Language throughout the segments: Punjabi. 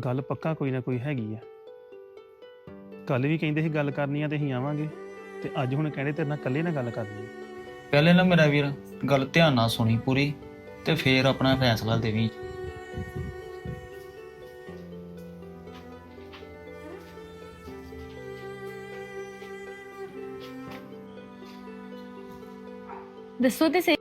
ਗੱਲ ਪੱਕਾ ਕੋਈ ਨਾ ਕੋਈ ਹੈਗੀ ਆ। ਕੱਲ ਵੀ ਕਹਿੰਦੇ ਸੀ ਗੱਲ ਕਰਨੀ ਆ ਤੇ ਅਸੀਂ ਆਵਾਂਗੇ। ਤੇ ਅੱਜ ਹੁਣ ਕਹਿੰਦੇ ਤੇਰੇ ਨਾਲ ਇਕੱਲੇ ਨਾਲ ਗੱਲ ਕਰਨੀ ਆ। ਪਹਿਲੇ ਨਾ ਮੇਰਾ ਵੀਰ ਗੱਲ ਧਿਆਨ ਨਾਲ ਸੁਣੀ ਪੂਰੀ ਤੇ ਫੇਰ ਆਪਣਾ ਫੈਸਲਾ ਦੇਵੀਂ। ਦੱਸੋ ਤੇ ਸਹੀ।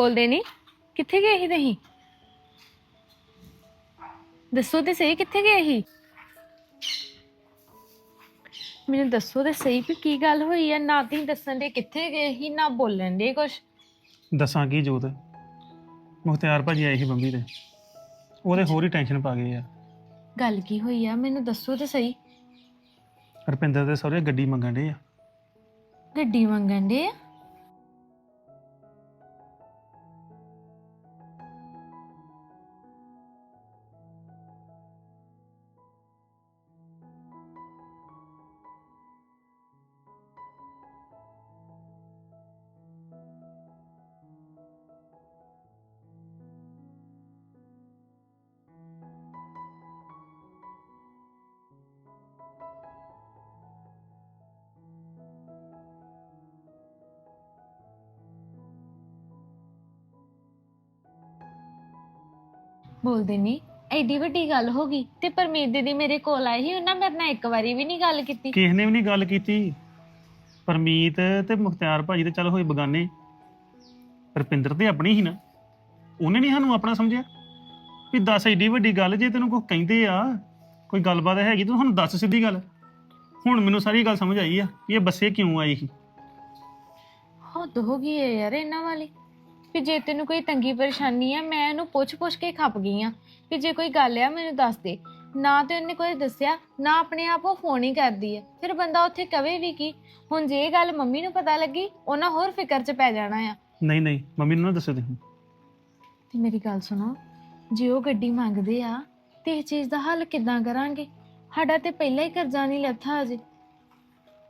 ਬੋਲਦੇ ਨਹੀਂ ਕਿੱਥੇ ਗਏ ਸੀ ਤੁਸੀਂ? ਦੱਸੋ ਤੇ ਸਹੀ ਕਿੱਥੇ ਗਏ ਸੀ? ਮੈਨੂੰ ਦੱਸੋ ਤੇ ਸਹੀ ਵੀ ਕੀ ਗੱਲ ਹੋਈ ਹੈ ਨਾ ਤੁਸੀਂ ਦੱਸਣ ਦੇ ਕਿੱਥੇ ਗਏ ਸੀ ਨਾ ਬੋਲਣ ਦੇ ਕੁਛ। ਦੱਸਾਂ ਕੀ ਜੋਤ? ਮੁਖਤਿਆਰ ਭਾਜੀ ਆਏ ਸੀ ਬੰਬੀ ਤੇ। ਉਹਦੇ ਹੋਰ ਹੀ ਟੈਨਸ਼ਨ ਪਾ ਗਏ ਆ। ਗੱਲ ਕੀ ਹੋਈ ਆ? ਮੈਨੂੰ ਦੱਸੋ ਤੇ ਸਹੀ। ਰੁਪਿੰਦਰ ਦੇ ਸਹੁਰੇ ਗੱਡੀ ਮੰਗਣ ਦੇ ਆ। ਗੱਡੀ ਮੰਗਣ ਦੇ ਆ? ਬੋਲਦੇ ਨਹੀਂ ਐਡੀ ਵੱਡੀ ਗੱਲ ਹੋ ਗਈ ਤੇ ਪਰਮੀਤ ਦੀਦੀ ਮੇਰੇ ਕੋਲ ਆਈ ਸੀ ਉਹਨਾਂ ਮੇਰੇ ਨਾਲ ਇੱਕ ਵਾਰੀ ਵੀ ਨਹੀਂ ਗੱਲ ਕੀਤੀ। ਕਿਸੇ ਨੇ ਵੀ ਨਹੀਂ ਗੱਲ ਕੀਤੀ। ਪਰਮੀਤ ਤੇ ਮੁਖਤਿਆਰ ਭਾਜੀ ਤੇ ਚੱਲ ਹੋਏ ਬਗਾਨੇ। ਰੁਪਿੰਦਰ ਤੇ ਆਪਣੀ ਹੀ ਨਾ। ਉਹਨੇ ਨਹੀਂ ਸਾਨੂੰ ਆਪਣਾ ਸਮਝਿਆ। ਵੀ ਦੱਸ ਏਡੀ ਵੱਡੀ ਗੱਲ ਜੇ ਤੈਨੂੰ ਕੋਈ ਕਹਿੰਦੇ ਆ ਕੋਈ ਗੱਲਬਾਤ ਹੈਗੀ ਤੂੰ ਸਾਨੂੰ ਦੱਸ ਸਿੱਧੀ ਗੱਲ। ਹੁਣ ਮੈਨੂੰ ਸਾਰੀ ਗੱਲ ਸਮਝ ਆਈ ਆ ਵੀ ਇਹ ਬੱਸੇ ਕਿਉਂ ਆਈ ਸੀ। ਹੱਦ ਹੋ ਗਈ ਹੈ ਯਾਰ ਇਹਨਾਂ ਵਾਲੀ। ਵੀ ਜੇ ਤੈਨੂੰ ਕੋਈ ਤੰਗੀ ਪਰੇਸ਼ਾਨੀ ਆ ਮੈਂ ਇਹਨੂੰ ਪੁੱਛ-ਪੁੱਛ ਕੇ ਖੱਪ ਗਈ ਆ। ਵੀ ਜੇ ਕੋਈ ਗੱਲ ਆ ਮੈਨੂੰ ਦੱਸ ਦੇ। ਨਾ ਤੇ ਉਹਨੇ ਕੋਈ ਦੱਸਿਆ ਨਾ ਆਪਣੇ ਆਪ ਉਹ ਫੋਨ ਹੀ ਕਰਦੀ ਹੈ ਫਿਰ ਬੰਦਾ ਉੱਥੇ ਕਵੇ ਵੀ ਕੀ? ਹੁਣ ਜੇ ਇਹ ਗੱਲ ਮੰਮੀ ਨੂੰ ਪਤਾ ਲੱਗੀ ਉਹਨਾਂ ਹੋਰ ਫਿਕਰ 'ਚ ਪੈ ਜਾਣਾ ਆ। ਨਹੀਂ ਨਹੀਂ ਮੰਮੀ ਨੂੰ ਨਾ ਦੱਸੋ ਤੁਸੀਂ। ਤੇ ਮੇਰੀ ਗੱਲ ਸੁਣੋ ਜੇ ਉਹ ਗੱਡੀ ਮੰਗਦੇ ਆ ਤੇ ਇਸ ਚੀਜ਼ ਦਾ ਹੱਲ ਕਿੱਦਾਂ ਕਰਾਂਗੇ? ਸਾਡਾ ਤੇ ਪਹਿਲਾਂ ਹੀ ਕਰਜ਼ਾ ਨਹੀਂ ਲੱਥਾ ਅਜੇ।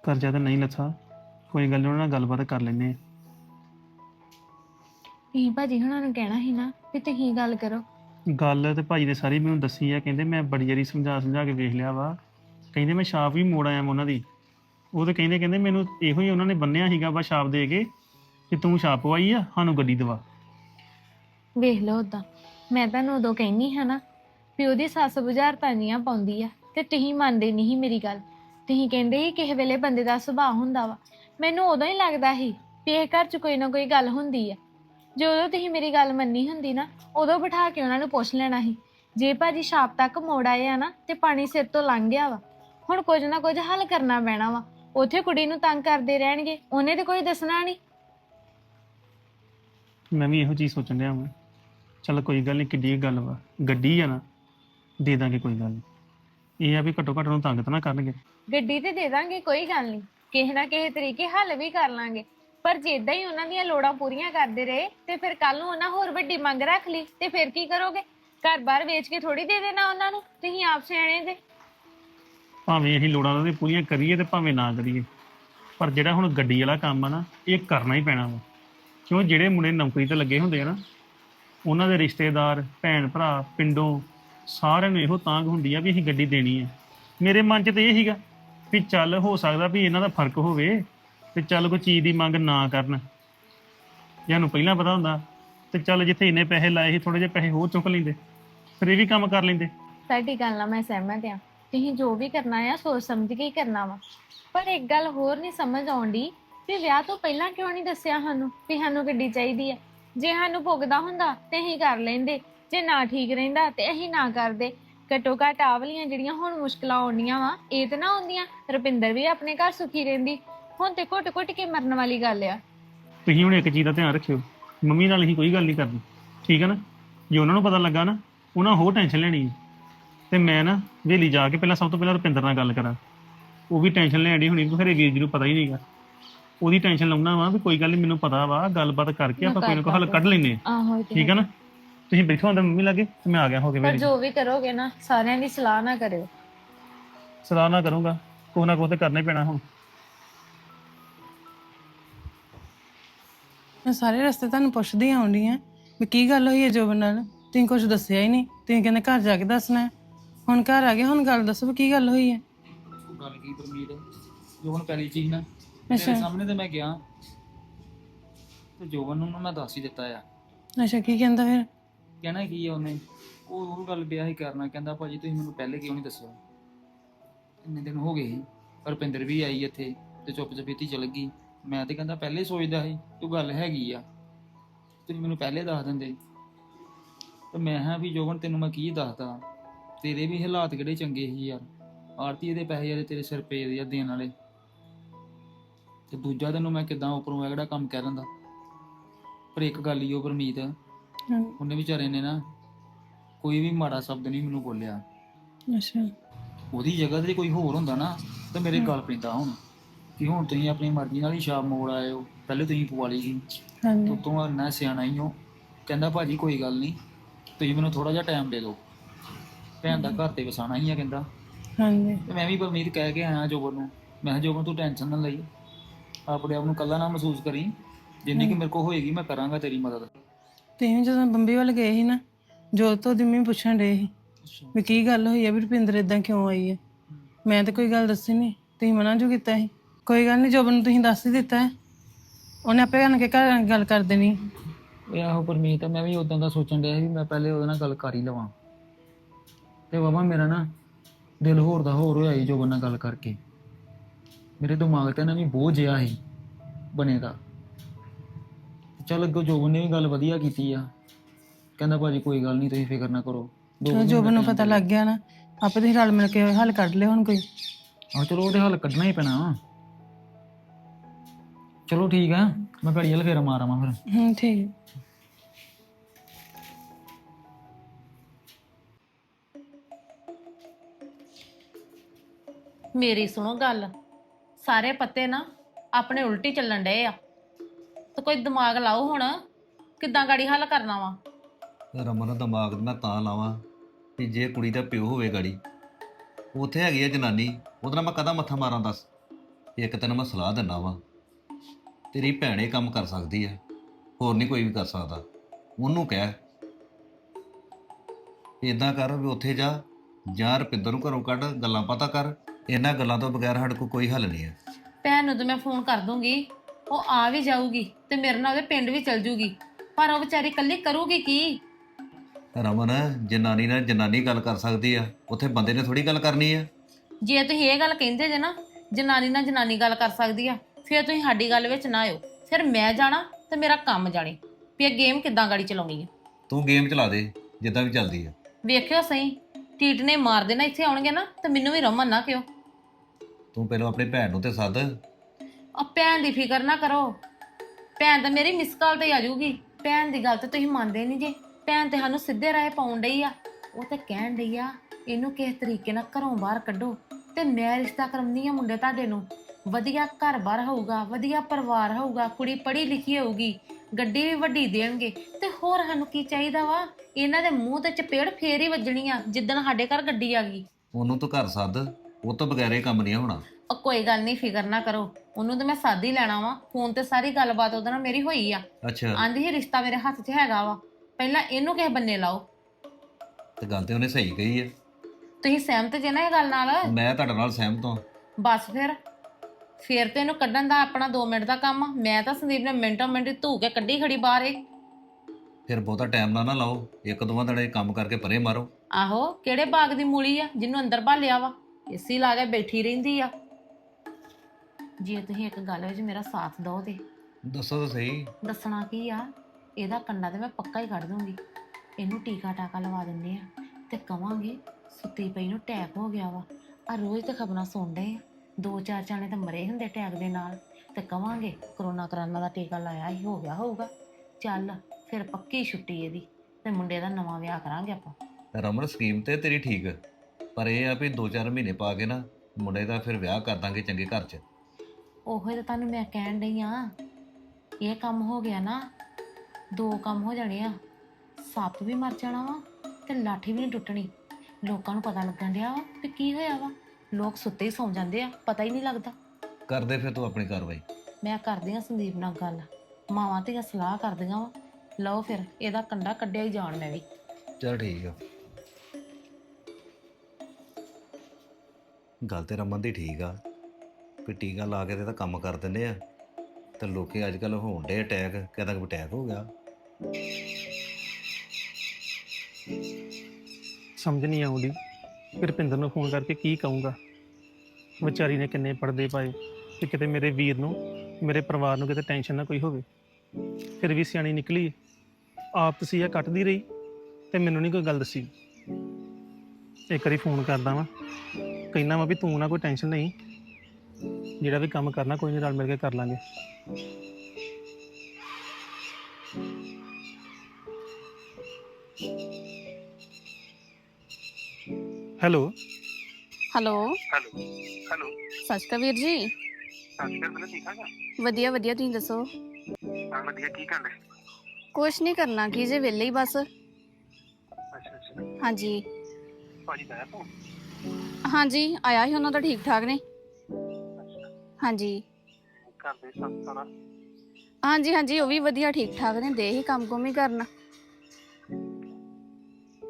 ਕਰਜ਼ਾ ਤਾਂ ਨਹੀਂ ਲੱਥਾ। ਕੋਈ ਗੱਲ ਨੀ, ਉਹਨਾਂ ਨਾਲ ਗੱਲਬਾਤ ਕਰ ਲੈਨੇ ਆ। ਤੁਸੀਂ ਭਾਜੀ ਹੁਣਾਂ ਨੂੰ ਕਹਿਣਾ ਸੀ ਨਾ ਵੀ ਤੁਸੀਂ ਗੱਲ ਕਰੋ। ਗੱਲ ਤੇ ਭਾਈ ਨੇ ਸਾਰੀ ਮੈਨੂੰ ਦੱਸੀ ਆ ਕਹਿੰਦੇ ਮੈਂ ਬੜੀ ਵਾਰੀ ਸਮਝਾ ਸਮਝਾ ਕੇ ਵੇਖ ਲਿਆ ਵਾ। ਕਹਿੰਦੇ ਮੈਂ ਛਾਪ ਵੀ ਮੋੜ ਆਇਆ ਮੈਂ ਉਹਨਾਂ ਦੀ। ਉਹ ਤੇ ਕਹਿੰਦੇ ਕਹਿੰਦੇ ਮੈਨੂੰ ਇਹੋ ਹੀ ਉਹਨਾਂ ਨੇ ਬੰਨਿਆ ਸੀਗਾ ਵਾ ਛਾਪ ਦੇ ਕੇ ਕਿ ਤੂੰ ਛਾਪ ਪਵਾਈ ਆ ਸਾਨੂੰ ਗੱਡੀ ਦਵਾ। ਵੇਖ ਲਓ ਉਦਾਂ ਮੈਂ ਤੁਹਾਨੂੰ ਉਦੋਂ ਕਹਿਨੀ ਹਾਂ ਨਾ ਵੀ ਉਹਦੀ ਸੱਸ ਬੁਝਾਰਤਾਂ ਜੀਆਂ ਪਾਉਂਦੀ ਆ ਤੇ ਤੁਸੀਂ ਮੰਨਦੇ ਨਹੀਂ ਸੀ ਮੇਰੀ ਗੱਲ। ਤੁਸੀਂ ਕਹਿੰਦੇ ਸੀ ਕਿਸੇ ਵੇਲੇ ਬੰਦੇ ਦਾ ਸੁਭਾਅ ਹੁੰਦਾ ਵਾ। ਮੈਨੂੰ ਉਦੋਂ ਹੀ ਲੱਗਦਾ ਸੀ ਵੀ ਇਹ ਘਰ 'ਚ ਕੋਈ ਨਾ ਕੋਈ ਗੱਲ ਹੁੰਦੀ ਆ। ਜੇ ਉਦੋਂ ਤੁਸੀਂ ਮੇਰੀ ਗੱਲ ਮੰਨੀ ਹੁੰਦੀ ਨਾ ਉਦੋਂ ਬਿਠਾ ਕੇ ਉਹਨਾਂ ਨੂੰ ਪੁੱਛ ਲੈਣਾ ਸੀ ਜੇ ਭਾਜੀ ਸ਼ਾਪ ਤੱਕ ਮੋੜ ਆਏ ਆ ਨਾ ਤੇ ਪਾਣੀ ਸਿਰ ਤੋਂ ਲੰਘ ਗਿਆ ਵਾ ਹੁਣ ਕੁਝ ਨਾ ਕੁਝ ਹੱਲ ਕਰਨਾ ਪੈਣਾ ਵਾ ਉੱਥੇ ਕੁੜੀ ਨੂੰ ਤੰਗ ਕਰਦੇ ਰਹਿਣਗੇ ਉਹਨੇ ਤੇ ਕੋਈ ਦੱਸਣਾ ਨਹੀਂ। ਮੈਂ ਵੀ ਇਹੋ ਚੀਜ਼ ਸੋਚਣ ਡਿਆ ਹਾਂ ਚੱਲ ਕੋਈ ਗੱਲ ਨਹੀਂ ਕਿੱਡੀ ਕੁ ਗੱਲ ਵਾ ਗੱਡੀ ਆ ਨਾ ਦੇ ਦਾਂਗੇ ਕੋਈ ਗੱਲ ਨੀ। ਇਹ ਆ ਵੀ ਘੱਟੋ ਘੱਟ ਨੂੰ ਤੰਗ ਤਾਂ ਨਾ ਕਰਨਗੇ। ਗੱਡੀ ਤੇ ਦੇ ਦਾਂਗੇ ਕੋਈ ਗੱਲ ਨਹੀਂ ਕਿਸੇ ਨਾ ਕਿਸੇ ਤਰੀਕੇ ਹੱਲ ਵੀ ਕਰ ਲਾਂਗੇ। ਪਰ ਜੇ ਇਦਾਂ ਹੀ ਉਹਨਾਂ ਦੀਆਂ ਲੋੜਾਂ ਪੂਰੀਆਂ ਕਰਦੇ ਰਹੇ, ਤੇ ਫਿਰ ਕੱਲ ਨੂੰ ਉਹਨਾਂ ਹੋਰ ਵੱਡੀ ਮੰਗ ਰੱਖ ਲਈ, ਤੇ ਫਿਰ ਕੀ ਕਰੋਗੇ? ਘਰ-ਬਾਰ ਵੇਚ ਕੇ ਥੋੜੀ ਦੇ ਦੇਣਾ ਉਹਨਾਂ ਨੂੰ? ਤੁਸੀਂ ਆਪ ਸਿਆਣੇ ਜੇ। ਭਾਵੇਂ ਅਸੀਂ ਲੋੜਾਂ ਉਹਦੀ ਪੂਰੀਆਂ ਕਰੀਏ ਤੇ ਭਾਵੇਂ ਨਾ ਕਰੀਏ, ਪਰ ਜਿਹੜਾ ਹੁਣ ਗੱਡੀ ਵਾਲਾ ਕੰਮ ਆ ਨਾ, ਇਹ ਕਰਨਾ ਹੀ ਪੈਣਾ ਵਾ। ਕਿਉਂ? ਜਿਹੜੇ ਮੁੰਡੇ ਨੌਕਰੀ ਤੇ ਲੱਗੇ ਹੁੰਦੇ ਆ ਨਾ, ਉਹਨਾਂ ਦੇ ਰਿਸ਼ਤੇਦਾਰ, ਭੈਣ ਭਰਾ, ਪਿੰਡੋਂ ਸਾਰਿਆਂ ਨੂੰ ਇਹੋ ਤਾਂਗ ਹੁੰਦੀ ਆ ਵੀ ਅਸੀਂ ਗੱਡੀ ਦੇਣੀ ਹੈ ਮੇਰੇ ਮਨ 'ਚ ਤੇ ਇਹ ਸੀਗਾ ਵੀ ਚੱਲ ਹੋ ਸਕਦਾ ਵੀ ਇਹਨਾਂ ਦਾ ਫ਼ਰਕ ਹੋਵੇ ਤੇ ਚੱਲ ਕੋਈ ਚੀਜ਼ ਦੀ ਮੰਗ ਨਾ ਕਰਨ। ਜਾਂ ਪਹਿਲਾਂ ਪਤਾ ਹੁੰਦਾ, ਤੇ ਚੱਲ ਜਿੱਥੇ ਇੰਨੇ ਪੈਸੇ ਲਾਏ ਸੀ ਥੋੜੇ ਜਿਹੇ ਪੈਸੇ ਹੋਰ ਚੁੱਕ ਲੈਂਦੇ, ਫਿਰ ਇਹ ਵੀ ਕੰਮ ਕਰ ਲੈਂਦੇ। ਤੁਹਾਡੀ ਗੱਲ ਨਾਲ ਮੈਂ ਸਹਿਮਤ ਆ ਤੁਸੀਂ ਜੋ ਵੀ ਕਰਨਾ ਆ, ਸੋਚ ਸਮਝ ਕੇ ਹੀ ਕਰਨਾ ਵਾ। ਪਰ ਇੱਕ ਗੱਲ ਹੋਰ ਨਹੀਂ ਸਮਝ ਆਉਂਦੀ, ਵੀ ਵਿਆਹ ਤੋਂ ਪਹਿਲਾਂ ਕਿਉਂ ਨਹੀਂ ਦੱਸਿਆ ਸਾਨੂੰ ਵੀ ਸਾਨੂੰ ਗੱਡੀ ਚਾਹੀਦੀ ਆ? ਜੇ ਸਾਨੂੰ ਭੁਗਦਾ ਹੁੰਦਾ, ਤੇ ਅਸੀਂ ਕਰ ਲੈਂਦੇ। ਜੇ ਨਾ ਠੀਕ ਰਹਿੰਦਾ, ਤੇ ਅਸੀਂ ਨਾ ਕਰਦੇ। ਘੱਟੋ ਘੱਟ ਆਹ ਵਾਲੀਆਂ ਜਿਹੜੀਆਂ ਹੁਣ ਮੁਸ਼ਕਲਾਂ ਆਉਂਦੀਆਂ ਵਾ, ਇਹ ਤਾਂ ਨਾ ਹੁੰਦੀਆਂ। ਰੁਪਿੰਦਰ ਵੀ ਆਪਣੇ ਘਰ ਸੁਖੀ ਰਹਿੰਦੀ। ਹੁਣ ਤੇ ਘੁੱਟ ਘੁੱਟ ਕੇ ਮਰਨ ਵਾਲੀ ਗੱਲ ਆ। ਤੁਸੀਂ ਹੁਣ ਇੱਕ ਚੀਜ਼ ਦਾ ਧਿਆਨ ਰੱਖਿਓ। ਮੰਮੀ ਨਾਲ ਅਸੀਂ ਕੋਈ ਗੱਲ ਨਹੀਂ ਕਰਨੀ। ਠੀਕ ਹੈ ਨਾ? ਜੇ ਉਹਨਾਂ ਨੂੰ ਪਤਾ ਲੱਗਾ ਨਾ ਉਹਨਾਂ ਹੋਰ ਟੈਨਸ਼ਨ ਲੈਣੀ ਹੈ ਤੇ ਮੈਂ ਨਾ ਵੇਲੀ ਜਾ ਕੇ ਪਹਿਲਾਂ ਸਭ ਤੋਂ ਪਹਿਲਾਂ ਰੁਪਿੰਦਰ ਨਾਲ ਗੱਲ ਕਰਾਂ। ਉਹ ਵੀ ਟੈਨਸ਼ਨ ਲੈਣ ਡਈ ਹੋਣੀ ਕਿ ਖਰੇ ਵੀਰ ਜੀ ਨੂੰ ਪਤਾ ਹੀ ਨਹੀਂਗਾ। ਉਹਦੀ ਟੈਨਸ਼ਨ ਲਾਉਣਾ ਵਾ ਵੀ ਕੋਈ ਗੱਲ ਨਹੀਂ ਮੈਨੂੰ ਪਤਾ ਵਾ ਗੱਲਬਾਤ ਕਰਕੇ ਆਪਾਂ ਕੋਈ ਨਾ ਕੋਈ ਹੱਲ ਕੱਢ ਲੈਨੇ ਆ। ਆਹੋ ਇਹ ਤੇ ਠੀਕ ਹੈ ਨਾ? ਤੁਸੀਂ ਬੈਠੋ ਅੰਦਰ ਮੰਮੀ ਲਾਗੇ ਤੇ ਮੈਂ ਆ ਗਿਆ ਹੋ ਕੇ ਪਰ ਵੇਲੀ। ਜੋ ਵੀ ਕਰੋਗੇ ਨਾ ਸਾਰਿਆਂ ਦੀ ਸਲਾਹ ਨਾ ਕਰਿਓ। ਸਲਾਹ ਨਾ ਕਰੂੰਗਾ ਕੋਈ ਨਾ ਕੋਈ ਤੇ ਕਰਨਾ ਹੀ ਪੈਣਾ ਹੁਣ। ਮੈਂ ਸਾਰੇ ਰਸਤੇ ਤੁਹਾਨੂੰ ਪੁੱਛਦੀ ਆਉਂਦੀ ਆ ਵੀ ਕੀ ਗੱਲ ਹੋਈ ਹੈ ਜੋਬਨ ਨਾਲ? ਤੁਸੀਂ ਕੁਝ ਦੱਸਿਆ ਹੀ ਨਹੀਂ। ਤੁਸੀਂ ਕਹਿੰਦੇ ਘਰ ਜਾ ਕੇ ਦੱਸਣਾ ਹੈ। ਹੁਣ ਘਰ ਆ ਗਏ ਹੁਣ ਗੱਲ ਦੱਸੋ ਵੀ ਕੀ ਗੱਲ ਹੋਈ ਹੈ? ਉਹ ਗੱਲ ਕੀ ਪਰਮੀਤ? ਜੋ ਹੁਣ ਪਹਿਲੀ ਚੀਜ਼ ਨਾ ਅੱਛਾ। ਤੇਰੇ ਸਾਹਮਣੇ ਤੇ ਮੈਂ ਗਿਆ। ਤੇ ਜੋਬਨ ਨੂੰ ਨਾ ਮੈਂ ਦੱਸ ਹੀ ਦਿੱਤਾ ਆ। ਅੱਛਾ ਕੀ ਕਹਿੰਦਾ ਫਿਰ? ਕਹਿਣਾ ਕੀ ਆ ਉਹਨੇ? ਉਹ ਉਹ ਗੱਲ ਵਿਆਹ ਹੀ ਕਰਨਾ ਕਹਿੰਦਾ ਭਾਜੀ ਤੁਸੀਂ ਮੈਨੂੰ ਪਹਿਲੇ ਕਿਉਂ ਨਹੀਂ ਦੱਸਿਆ? ਇੰਨੇ ਦਿਨ ਹੋ ਗਏ ਸੀ ਰੁਪਿੰਦਰ ਵੀ ਆਈ ਇੱਥੇ ਤੇ ਚੁੱਪ ਚਪੀਤੀ ਚਲ ਗਈ। ਮੈਂ ਤੇ ਕਹਿੰਦਾ ਪਹਿਲੇ ਸੋਚਦਾ ਸੀ ਤੂੰ ਗੱਲ ਹੈਗੀ ਆ। ਤੁਸੀਂ ਮੈਨੂੰ ਪਹਿਲੇ ਦੱਸ ਦਿੰਦੇ। ਤੇ ਮੈਂ ਹਾਂ ਵੀ ਜੋਬਨ ਤੈਨੂੰ ਮੈਂ ਕੀ ਦੱਸਦਾ? ਤੇਰੇ ਵੀ ਹਾਲਾਤ ਕਿਹੜੇ ਚੰਗੇ ਸੀ ਯਾਰ। ਆਰਤੀ ਦੇ ਪੈਸੇ ਜਿਹੜੇ ਤੇਰੇ ਸਿਰ ਪਏ ਦੇ ਆ ਦੇਣ ਵਾਲੇ। ਤੇ ਦੂਜਾ ਤੈਨੂੰ ਮੈਂ ਕਿਦਾਂ ਉੱਪਰੋਂ ਇਹ ਕਿਹੜਾ ਕੰਮ ਕਹਿ ਦਿੰਦਾ? ਪਰ ਇੱਕ ਗੱਲ ਹੀ ਉਹ ਪਰਮੀਤ। ਉਹਨੇ ਵਿਚਾਰੇ ਨੇ ਨਾ ਕੋਈ ਵੀ ਮਾੜਾ ਸ਼ਬਦ ਨਹੀਂ ਮੈਨੂੰ ਬੋਲਿਆ। ਅੱਛਾ। ਉਹਦੀ ਜਗ੍ਹਾ ਤੇ ਕੋਈ ਹੋਰ ਹੁੰਦਾ ਨਾ ਤਾਂ ਮੇਰੇ ਗੱਲ ਪੈਂਦਾ ਹੁਣ। ਕਿ ਹੁਣ ਤੁਸੀਂ ਆਪਣੀ ਮਰਜ਼ੀ ਨਾਲ ਹੀ ਸ਼ਾਪ ਮੋੜ ਆਏ ਹੋ। ਪਹਿਲੇ ਤੁਸੀਂ ਪਵਾ ਲਈ ਸੀ। ਹਾਂਜੀ। ਤੂੰ ਤੋਂ ਇੰਨਾ ਸਿਆਣਾ ਹੀ ਹੋ। ਕਹਿੰਦਾ ਭਾਜੀ ਕੋਈ ਗੱਲ ਨਹੀਂ। ਤੁਸੀਂ ਮੈਨੂੰ ਥੋੜਾ ਜਿਹਾ ਟਾਈਮ ਦੇ ਦਿਓ। ਭੈਣ ਦਾ ਘਰ ਤੇ ਵਸਾਣਾ ਹੀ ਆ ਕਹਿੰਦਾ। ਹਾਂਜੀ। ਤੇ ਮੈਂ ਵੀ ਪਰਮੀਤ ਕਹਿ ਕੇ ਆਇਆ ਜੋਬਨ ਨੂੰ। ਮੈਂ ਕਿਹਾ ਜੋਬਨ ਤੂੰ ਟੈਨਸ਼ਨ ਨਾ ਲਈ। ਆਪਣੇ ਆਪ ਨੂੰ ਕੱਲਾ ਨਾ ਮਹਿਸੂਸ ਕਰੀ। ਜਿੰਨੀ ਕਿ ਮੇਰੇ ਕੋ ਹੋਏਗੀ ਮੈਂ ਕਰਾਂਗਾ ਤੇਰੀ ਮਦਦ। ਤੁਸੀਂ ਵੀ ਜਦੋਂ ਬੰਬੀ ਵੱਲ ਗਏ ਸੀ ਨਾ ਜੋਤ ਤੋਂ ਦੀ ਮੈਂ ਪੁੱਛਣ ਡੇ ਸੀ ਵੀ ਕੀ ਗੱਲ ਹੋਈ ਹੈ ਵੀ ਰੁਪਿੰਦਰ ਇਦਾਂ ਕਿਉਂ ਆਈ ਹੈ ਮੈਂ ਤਾਂ ਕੋਈ ਗੱਲ ਦੱਸੀ ਨਹੀਂ ਤੁਸੀਂ ਮਨਾ ਜੋ ਕੀਤਾ ਸੀ? ਕੋਈ ਗੱਲ ਨਹੀਂ ਜੋਬਨ ਨੂੰ ਤੁਸੀਂ ਦੱਸ ਹੀ ਦਿੱਤਾ ਹੈ। ਉਹਨੇ ਆਪੇ ਆਣ ਕੇ ਘਰ ਗੱਲ ਕਰ ਦੇਣੀ। ਇਹ ਆਹੋ ਪਰਮੀਤ ਮੈਂ ਵੀ ਉਦਾਂ ਦਾ ਸੋਚਣ ਡਿਆ ਸੀ ਮੈਂ ਪਹਿਲੇ ਉਹਦੇ ਨਾਲ ਗੱਲ ਕਰ ਹੀ ਲਵਾਂ। ਤੇ ਬਾਬਾ ਮੇਰਾ ਨਾ ਦਿਲ ਹੋਰ ਦਾ ਹੋਰ ਹੋਇਆ ਸੀ ਜੋਬਨ ਨਾਲ ਗੱਲ ਕਰਕੇ। ਮੇਰੇ ਦਿਮਾਗ ਤੇ ਨਾ ਵੀ ਬੋਝ ਜਿਹਾ ਸੀ ਬਣੇਗਾ ਚੱਲ ਅੱਗੋਂ ਜੋਬਨ ਨੇ ਵੀ ਗੱਲ ਵਧੀਆ ਕੀਤੀ ਆ। ਕਹਿੰਦਾ ਭਾਜੀ ਕੋਈ ਗੱਲ ਨਹੀਂ ਤੁਸੀਂ ਫਿਕਰ ਨਾ ਕਰੋ। ਚਲੋ ਜੋਬਨ ਨੂੰ ਪਤਾ ਲੱਗ ਗਿਆ ਨਾ। ਆਪੇ ਤੁਸੀਂ ਰਲ ਮਿਲ ਕੇ ਹੱਲ ਕੱਢ ਲਿਓ ਹੁਣ ਕੋਈ। ਆ ਚਲੋ ਉਹਦੇ ਹੱਲ ਕੱਢਣਾ ਹੀ ਪੈਣਾ। ਚਲੋ ਠੀਕ ਆ ਮੈਂ ਘੜੀ ਵਾਲ ਫੇਰ ਮਾਰਾਂ ਫਿਰ। ਹੂੰ ਠੀਕ। ਹੈ। ਮੇਰੀ ਸੁਣੋ ਗੱਲ ਸਾਰੇ ਪੱਤੇ ਨਾ ਆਪਣੇ ਉਲਟੀ ਚੱਲਣ ਡਏ ਆ। ਤੇ ਕੋਈ ਦਿਮਾਗ ਲਾਓ ਹੁਣ ਕਿੱਦਾਂ ਗਾੜੀ ਹੱਲ ਕਰਨਾ ਵਾ? ਰਮਨ ਦਿਮਾਗ ਮੈਂ ਤਾਂ ਲਾਵਾਂ ਕਿ ਜੇ ਕੁੜੀ ਦਾ ਪਿਓ ਹੋਵੇ ਗਾੜੀ। ਉੱਥੇ ਹੈਗੀ ਆ ਜਨਾਨੀ ਉਹਦੇ ਨਾਲ ਮੈਂ ਕਦਾ ਮੱਥਾ ਮਾਰਾਂ ਦੱਸ। ਇੱਕ ਤੈਨੂੰ ਮੈਂ ਸਲਾਹ ਦਿੰਦਾ ਵਾਂ। ਤੇਰੀ ਭੈਣ ਇਹ ਕੰਮ ਕਰ ਸਕਦੀ ਹੈ ਹੋਰ ਨਹੀਂ ਕੋਈ ਵੀ ਕਰ ਸਕਦਾ। ਉਹਨੂੰ ਕਹਿ। ਇਦਾਂ ਕਰ ਵੀ ਉੱਥੇ ਜਾ ਜਾਂ ਰੁਪਿੰਦਰ ਨੂੰ ਘਰੋਂ ਕੱਢ ਗੱਲਾਂ ਪਤਾ ਕਰ। ਇਹਨਾਂ ਗੱਲਾਂ ਤੋਂ ਬਗੈਰ ਸਾਡੇ ਕੋਲ ਕੋਈ ਹੱਲ ਨਹੀਂ ਹੈ ਭੈਣ ਨੂੰ ਤੇ ਮੈਂ ਫੋਨ ਕਰ ਦੂੰਗੀ। ਉਹ ਆ ਵੀ ਜਾਊਗੀ ਤੇ ਮੇਰੇ ਨਾਲ ਉਹਦੇ ਪਿੰਡ ਵੀ ਚਲ ਜੂਗੀ। ਪਰ ਉਹ ਵਿਚਾਰੀ ਇਕੱਲੀ ਕਰੂਗੀ ਕੀ? ਰਮਨ ਜਨਾਨੀ ਨਾਲ ਜਨਾਨੀ ਗੱਲ ਕਰ ਸਕਦੀ ਆ। ਉੱਥੇ ਬੰਦੇ ਨੇ ਥੋੜੀ ਗੱਲ ਕਰਨੀ ਆ। ਜੇ ਤੁਸੀਂ ਇਹ ਗੱਲ ਕਹਿੰਦੇ ਜੇ ਨਾ ਜਨਾਨੀ ਨਾਲ ਜਨਾਨੀ ਗੱਲ ਕਰ ਸਕਦੀ ਆ। ਫਿਰ ਤੁਸੀਂ ਸਾਡੀ ਗੱਲ ਵਿੱਚ ਨਾ ਆਇਓ। ਫਿਰ ਮੈਂ ਜਾਣਾ ਤੇ ਮੇਰਾ ਕੰਮ ਜਾਣੇ। ਵੀ ਇਹ ਗੇਮ ਕਿੱਦਾਂ ਗਾੜੀ ਚਲਾਉਣੀ ਆ? ਤੂੰ ਗੇਮ ਚਲਾ ਦੇ ਜਿੱਦਾਂ ਵੀ ਚੱਲਦੀ ਆ। ਵੇਖਿਓ ਸਹੀ। ਟੀਟ ਨੇ ਮਾਰ ਦੇਣਾ ਇੱਥੇ ਆਉਣਗੇ ਨਾ ਤੇ ਮੈਨੂੰ ਵੀ ਰਮਨ ਨਾ ਕਿਉ ਤੂੰ ਪਹਿਲਾਂ ਆਪਣੀ ਭੈਣ ਨੂੰ ਤੇ ਸੱਦ। ਆ ਭੈਣ ਦੀ ਫਿਕਰ ਨਾ ਕਰੋ। ਭੈਣ ਤਾਂ ਮੇਰੀ ਮਿਸ ਕਾਲ ਤੇ ਆ ਜਾਊਗੀ। ਭੈਣ ਦੀ ਗੱਲ ਤੇ ਤੁਸੀਂ ਮੰਨਦੇ ਨਹੀਂ ਜੇ। ਭੈਣ ਤੇ ਸਾਨੂੰ ਸਿੱਧੇ ਰਾਹ ਪਾਉਣ ਡਈ ਆ। ਉਹ ਤੇ ਕਹਿਣ ਡਈ ਆ ਇਹਨੂੰ ਕਿਸ ਤਰੀਕੇ ਨਾਲ ਘਰੋਂ ਬਾਹਰ ਕੱਢੋ। ਤੇ ਮੈਂ ਰਿਸ਼ਤਾ ਕਰਾਉਂਦੀ ਆ ਮੁੰਡੇ ਤੁਹਾਡੇ ਨੂੰ। ਵਧੀਆ ਘਰ-ਬਾਰ ਹੋਊਗਾ ਵਧੀਆ ਪਰਿਵਾਰ ਹੋਊਗਾ ਕੁੜੀ ਪੜ੍ਹੀ ਲਿਖੀ ਹੋਊਗੀ ਗੱਡੀ ਵੀ ਵੱਡੀ ਦੇਣਗੇ ਤੇ ਹੋਰ ਸਾਨੂੰ ਕੀ ਚਾਹੀਦਾ ਵਾ? ਇਹਨਾਂ ਦੇ ਮੂੰਹ ਤੇ ਚਪੇੜ ਫੇਰ ਹੀ ਵੱਜਣੀ ਆ ਜਿੱਦਣ ਸਾਡੇ ਘਰ ਗੱਡੀ ਆ ਗਈ। ਉਹਨੂੰ ਤੂੰ ਘਰ ਸੱਦ ਉਹ ਤੋਂ ਬਗੈਰ ਇਹ ਕੰਮ ਨਹੀਂ ਹੋਣਾ। ਉਹ ਕੋਈ ਗੱਲ ਨਹੀਂ ਫਿਕਰ ਨਾ ਕਰੋ। ਉਹਨੂੰ ਤੇ ਮੈਂ ਸਾਦੀ ਹੀ ਲੈਣਾ ਵਾ ਫੋਨ ਤੇ ਸਾਰੀ ਗੱਲਬਾਤ ਉਹਦੇ ਨਾਲ ਮੇਰੀ ਹੋਈ ਆ। ਅੱਛਾ। ਆਂਦੀ ਹੀ ਰਿਸ਼ਤਾ ਮੇਰੇ ਹੱਥ 'ਚ ਹੈਗਾ ਵਾ ਪਹਿਲਾਂ ਇਹਨੂੰ ਕਿਸੇ ਬੰਨੇ ਲਾਓ। ਤੇ ਗੱਲ ਤੇ ਉਹਨੇ ਸਹੀ ਕਹੀ ਹੈ ਤੁਸੀਂ ਸਹਿਮਤ ਜੇ ਨਾ ਇਹ ਗੱਲ ਨਾਲ? ਮੈਂ ਤੁਹਾਡੇ ਨਾਲ ਸਹਿਮਤ ਹਾਂ। ਬਸ ਫਿਰ। ਫਿਰ ਤੇ ਇਹਨੂੰ ਕੱਢਣ ਦਾ ਆਪਣਾ 2 ਮਿੰਟ ਦਾ ਕੰਮ ਆ। ਮੈਂ ਤਾਂ ਸੰਦੀਪ ਨੇ ਮਿੰਟੋ ਮਿੰਟ ਹੀ ਧੂ ਕੇ ਕੱਢੀ ਖੜੀ ਬਾਹਰ ਏ ਫਿਰ ਬਹੁਤਾ ਟਾਈਮ ਨਾ ਨਾ ਲਾਓ। ਇੱਕ ਦੋਵਾਂ ਦਿਨ ਇਹ ਕੰਮ ਕਰਕੇ ਪਰੇ ਮਾਰੋ। ਆਹੋ ਕਿਹੜੇ ਬਾਗ ਦੀ ਮੂਲੀ ਆ ਜਿਹਨੂੰ ਅੰਦਰ ਭਾਲਿਆ ਵਾ? ਏਸੀ ਲਾ ਕੇ ਬੈਠੀ ਰਹਿੰਦੀ ਆ। ਜੇ ਤੁਸੀਂ ਇੱਕ ਗੱਲ ਵਿੱਚ ਮੇਰਾ ਸਾਥ ਦਿਓ ਤੇ ਦੱਸੋ ਤਾਂ ਸਹੀ। ਦੱਸਣਾ ਕੀ ਆ? ਇਹਦਾ ਕੰਨਾ ਤੇ ਮੈਂ ਪੱਕਾ ਹੀ ਕੱਢ ਦੂੰਗੀ। ਇਹਨੂੰ ਟੀਕਾ ਟਾਕਾ ਲਵਾ ਦਿੰਦੇ ਆ। ਤੇ ਕਵਾਂਗੇ ਸੁੱਤੀ ਪਈ ਨੂੰ ਟੈਕ ਹੋ ਗਿਆ ਵਾ। ਆ ਰੋਜ਼ ਤੇ ਖਬਰਾਂ ਸੁਣਦੇ ਆ। ਦੋ ਚਾਰ ਜਾਣੇ ਤਾਂ ਮਰੇ ਹੁੰਦੇ ਟੈਕ ਦੇ ਨਾਲ। ਤੇ ਕਵਾਂਗੇ ਕਰੋਨਾ ਕਰਾਨਾ ਦਾ ਟੀਕਾ ਲਾਇਆ ਹੀ ਹੋ ਗਿਆ ਹੋਊਗਾ। ਚੱਲ ਫਿਰ ਪੱਕੀ ਛੁੱਟੀ ਇਹਦੀ ਤੇ ਮੁੰਡੇ ਦਾ ਨਵਾਂ ਵਿਆਹ ਕਰਾਂਗੇ ਆਪਾਂ। ਰਮਨ ਸਕੀਮ ਤੇ ਤੇਰੀ ਠੀਕ। ਪਰ ਇਹ ਆ ਵੀ 2-4 ਮਹੀਨੇ ਪਾ ਕੇ ਨਾ ਮੁੰਡੇ ਦਾ ਫਿਰ ਵਿਆਹ ਕਰ ਦਾਂਗੇ ਚੰਗੇ ਘਰ 'ਚ। ਉਹੋ ਤਾਂ ਤੁਹਾਨੂੰ ਮੈਂ ਕਹਿਣ ਡਈ ਆ ਇਹ ਕੰਮ ਹੋ ਗਿਆ ਨਾ ਦੋ ਕੰਮ ਹੋ ਜਾਣੇ ਆ। ਸੱਪ ਵੀ ਮਰ ਜਾਣਾ ਵਾ ਤੇ ਲਾਠੀ ਵੀ ਨਹੀਂ ਟੁੱਟਣੀ। ਲੋਕਾਂ ਨੂੰ ਪਤਾ ਲੱਗਣ ਡਿਆ ਵਾ ਕਿ ਕੀ ਹੋਇਆ ਵਾ। ਲੋਕ ਸੁੱਤੇ ਹੀ ਸੌਂ ਜਾਂਦੇ ਆ ਪਤਾ ਹੀ ਨਹੀਂ ਲੱਗਦਾ। ਕਰਦੇ ਫਿਰ ਤੂੰ ਆਪਣੀ ਕਾਰਵਾਈ। ਮੈਂ ਕਰਦੀ ਆ ਸੰਦੀਪ ਨਾਲ ਗੱਲ। ਮਾਵਾਂ ਤੇ ਸਲਾਹ ਕਰਦੀਆਂ ਵਾ। ਲਓ ਫਿਰ ਇਹਦਾ ਕੰਡਾ ਕੱਢਿਆ ਹੀ ਜਾਣ ਮੈਂ ਵੀ। ਚਲ ਠੀਕ ਆ। ਗੱਲ ਤੇ ਰਮਨ ਦੀ ਠੀਕ ਆ। ਵੀ ਟੀਕਾ ਲਾ ਕੇ ਤੇ ਤਾਂ ਕੰਮ ਕਰ ਦਿੰਦੇ ਆ। ਤੇ ਲੋਕੀ ਅੱਜ ਕੱਲ ਹੋਣ ਡੇ ਅਟੈਕ ਕਹਿੰਦਾ ਕਿ ਅਟੈਕ ਹੋ ਗਿਆ। ਸਮਝ ਨਹੀਂ ਆਉਂਦੀ। ਫਿਰ ਰੁਪਿੰਦਰ ਨੂੰ ਫੋਨ ਕਰਕੇ ਕੀ ਕਹੂੰਗਾ? ਵਿਚਾਰੀ ਨੇ ਕਿੰਨੇ ਪਰਦੇ ਪਾਏ ਕਿ ਕਿਤੇ ਮੇਰੇ ਵੀਰ ਨੂੰ, ਮੇਰੇ ਪਰਿਵਾਰ ਨੂੰ ਕਿਤੇ ਟੈਨਸ਼ਨ ਨਾ ਕੋਈ ਹੋਵੇ। ਫਿਰ ਵੀ ਸਿਆਣੀ ਨਿਕਲੀ। ਆਪ ਤੁਸੀਂ ਇਹ ਕੱਟਦੀ ਰਹੀ ਤੇ ਮੈਨੂੰ ਨਹੀਂ ਕੋਈ ਗੱਲ ਦੱਸੀ। ਇੱਕ ਵਾਰੀ ਫੋਨ ਕਰਦਾ ਵਾਂ। ਕਹਿੰਦਾ ਵਾਂ ਵੀ ਤੂੰ ਨਾ ਕੋਈ ਟੈਨਸ਼ਨ ਨਹੀਂ। ਜਿਹੜਾ ਵੀ ਕੰਮ ਕਰਨਾ ਕੋਈ ਨਹੀਂ, ਰਲ ਮਿਲ ਕੇ ਕਰ ਲਾਂਗੇ। ਹੈਲੋ। ਹੈਲੋ। ਹੈਲੋ। ਹੈਲੋ। ਸਤਿ ਸ਼੍ਰੀ ਅਕਾਲ ਵੀਰ ਜੀ। ਸਤਿ ਸ਼੍ਰੀ ਠੀਕ ਠਾਕ ਵਧੀਆ ਵਧੀਆ ਤੁਸੀਂ ਦੱਸੋ? ਹਾਂ ਵਧੀਆ ਕੀ ਕਰਦੇ ਕੁਛ ਨਹੀਂ ਕਰਨਾ ਕੀ ਜੇ ਵਿਹਲੇ ਹੀ ਬਸ। ਅੱਛਾ ਅੱਛਾ। ਹਾਂਜੀ। ਭਾਜੀ ਦਾ ਤੂੰ ਹਾਂਜੀ ਆਇਆ ਸੀ ਉਹਨਾਂ ਦਾ ਠੀਕ ਠਾਕ ਨੇ। ਹਾਂਜੀ। ਘਰ ਦੇ ਸੱਤ ਸਾਰਾ ਹਾਂਜੀ ਹਾਂਜੀ ਉਹ ਵੀ ਵਧੀਆ ਠੀਕ ਠਾਕ ਨੇ ਦੇ ਹੀ ਕੰਮ ਕੁਮ ਹੀ ਕਰਨ।